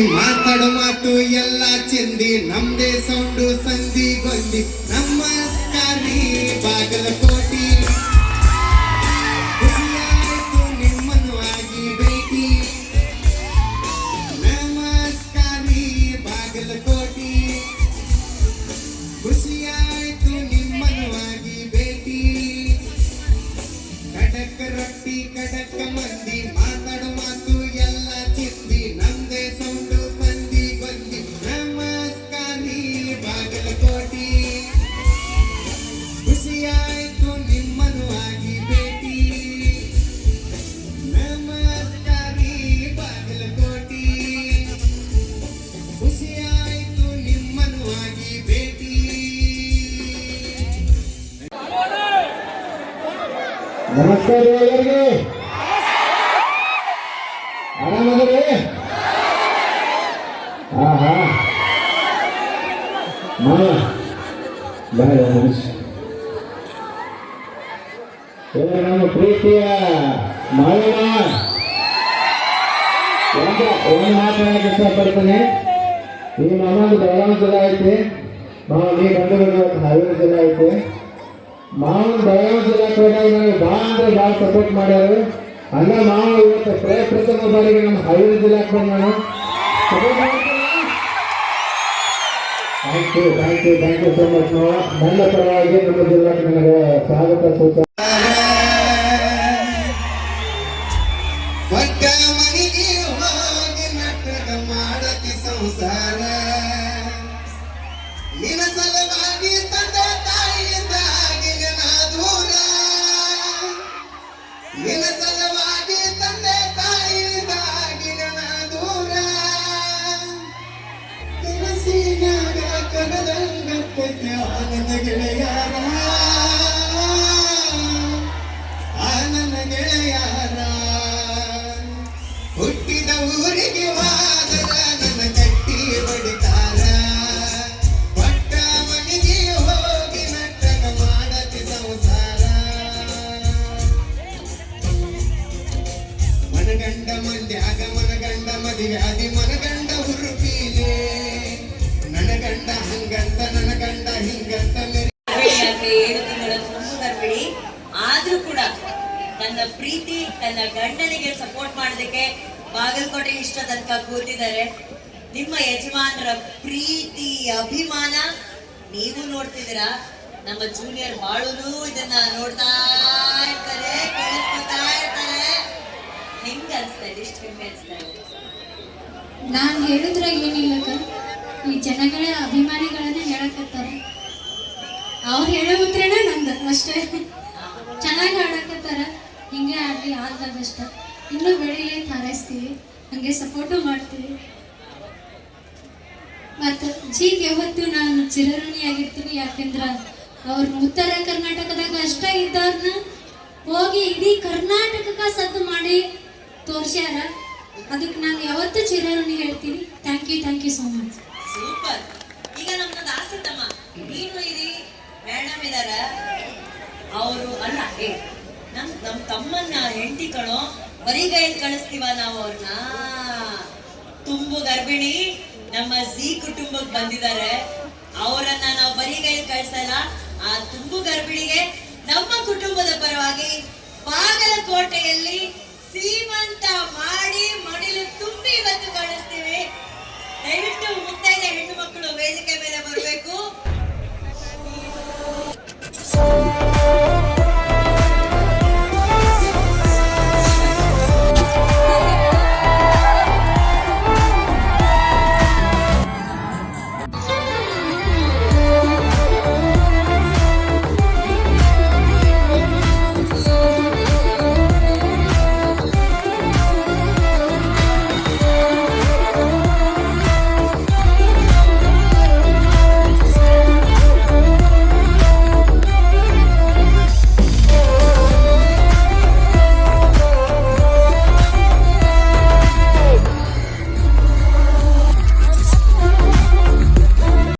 ಮಾತಾಡೋ ಮಾತು ಎಲ್ಲ ಚೆಂದಿ. ನಮ್ದೇ ಸೌಂಡು ಸಂಧಿ ಗೊಂದಿ. ನಮಸ್ಕಾರಿ ಬಾಗಲಕೋಟಿ. ನಮಸ್ಕಾರ ಎಲ್ಲರಿಗೆ ಆರಾಮದ್ರಿ ಹಾ ಹಾ ಬಾಯ್ ಏ, ನಮ್ಮ ಪ್ರೀತಿಯ ಮಾವಣ್ಣ ಒಂದು ಮಾತನಾಡಕ್ಕೆ ಇಷ್ಟಪಡ್ತೀನಿ. ಈ ಮಾಮಂದು ಬೆಳಗಾವಿ ಐತೆ. ಐತಿ ಮಾವ ನೀ ಗಂಡು ಗಂಡು ಹಾವೇರಿ ಜಿಲ್ಲೆ ಐತಿ. ಮಾವನ ಬೆಳಗಾವಿ ಜಿಲ್ಲಾ ಹೋದಾಗ ನನಗೆ ಭಾಳ ಅಂದ್ರೆ ಭಾಳ ಸಪೋರ್ಟ್ ಮಾಡ್ಯಾರ. ಹಂಗ ಮಾವ ಇವತ್ತು ಪ್ರೇ ಪ್ರಥಮ ಬಾರಿಗೆ ನಮ್ಮ ಹಾವೇರಿ ಜಿಲ್ಲಾಕ್ಕೆ ಬಂದು ನಾನು support thank you thank you thank you so much ಮಾವ. ನನ್ನ ಪರವಾಗಿ ನಮ್ಮ ಜಿಲ್ಲಾಕ್ಕೆ ನನಗೆ ಸ್ವಾಗತ ಸೂಚನೆ. ಒಟ್ಟ ಮನೆಗೆ ಹೋಗಿ ನಾಟಕ ಮಾಡತಿ ಸಂಸಾರ ನಿನ್ನ ಸಲುವಾಗಿ ತಂದೆ ತಾಯಿಯಿಂದಾಗಿನ ಕನಸಿನಾಗ ಕನದಂಗಪ್ಪತ್ಯ ಆನಂದ ಗೆಳೆಯಾರ ಆನಂದ ಹುಟ್ಟಿದ ಊರಿಗೆ ವಾದರ ನನ್ನ ಕಟ್ಟಿ ಬಡಿತಾರ ಪಟ್ಟ ಮನೆಗೆ ಹೋಗಿ ನಟ್ಟಗ ಮಾಡತಿ ಸಂಸಾರ ಮನಗಂಡ ಮಂಡ್ಯಾಗ ಮನಗಂಡ ಮದುವೆ ವ್ಯಾಧಿ ಮನಗಂಡ ತನ್ನ ಪ್ರೀತಿ ತನ್ನ ಗಂಡನಿಗೆ ಸಪೋರ್ಟ್ ಮಾಡೋದಕ್ಕೆ ಬಾಗಲಕೋಟೆ ಇಷ್ಟ ತನಕ ಕೂತಿದ್ದಾರೆ. ನಿಮ್ಮ ಯಜಮಾನರ ಪ್ರೀತಿ ಅಭಿಮಾನ ನೀವು ನೋಡ್ತಿದ್ದೀರಾ? ನಮ್ಮ ಜೂನಿಯರ್ ಬಾಳುನು ಇದನ್ನ ನೋಡ್ತಾ ಇರ್ತಾರೆ ಕೇಳಿಸ್ಕೊತಾ ಇರ್ತಾರೆ. ಹೆಂಗ ಅನ್ಸ್ತಾ ಇದೆ? ಇಷ್ಟು ಹೆಮ್ಮೆ ಅನ್ಸ್ತಾ ಇದೆ? ನಾನು ಹೇಳಿದ್ರೆ ಏನಿಲ್ಲ ಈ ಜನಗಳ ಅಭಿಮಾನಿಗಳನ್ನ ಹೇಳಕತ್ತಾರೆ ಅವ್ರು ಹೇಳೋ ಉತ್ತರನ ನಂದು ಅಷ್ಟೇ. ಬೆಸ್ಟ್ ಇನ್ನೂ ಬೆಳಿಲಿ ಹಾರೈಸ್ತೀವಿ ಹಂಗೆ ಸಪೋರ್ಟು ಮಾಡ್ತೀವಿ ಮತ್ತು ಜೀಗೆ ಯಾವತ್ತು ನಾನು ಚಿರಋಣಿಯಾಗಿರ್ತೀನಿ ಯಾಕೆಂದ್ರೆ ಅವ್ರ ಉತ್ತರ ಕರ್ನಾಟಕದಾಗ ಅಷ್ಟ ಇದ್ದವ್ರನ್ನ ಹೋಗಿ ಇಡೀ ಕರ್ನಾಟಕಕ್ಕೆ ಸದ್ದು ಮಾಡಿ ತೋರ್ಸ್ಯಾರ. ಅದಕ್ಕೆ ನಾನು ಯಾವತ್ತೂ ಚಿರಋಣಿ ಹೇಳ್ತೀನಿ. Thank you thank you so much super ಈಗ ನಮ್ಮದೊಂದು ಆಸೆ ತಮ್ಮ. ನೀನು ಇರಿ ಮೇಡಮ್ ಇದಾರ. ಅವರು ಅಲ್ಲ ನಮ್ ನಮ್ ತಮ್ಮನ್ನ ಹೆಂಡತಿ ಬರಿಗೈಯಲ್ಲಿ ಕಳಿಸ್ತೀವ ನಾವು ಅವ್ರನ್ನ ತುಂಬು ಗರ್ಭಿಣಿ, ನಮ್ಮ ಸಿ ಕುಟುಂಬಕ್ಕೆ ಬಂದಿದ್ದಾರೆ ಅವರನ್ನ ನಾವು ಬರಿಗೈ ಕಳ್ಸಲ್ಲ. ಆ ತುಂಬು ಗರ್ಭಿಣಿಗೆ ನಮ್ಮ ಕುಟುಂಬದ ಪರವಾಗಿ ಬಾಗಲಕೋಟೆಯಲ್ಲಿ ಸೀಮಂತ ಮಾಡಿ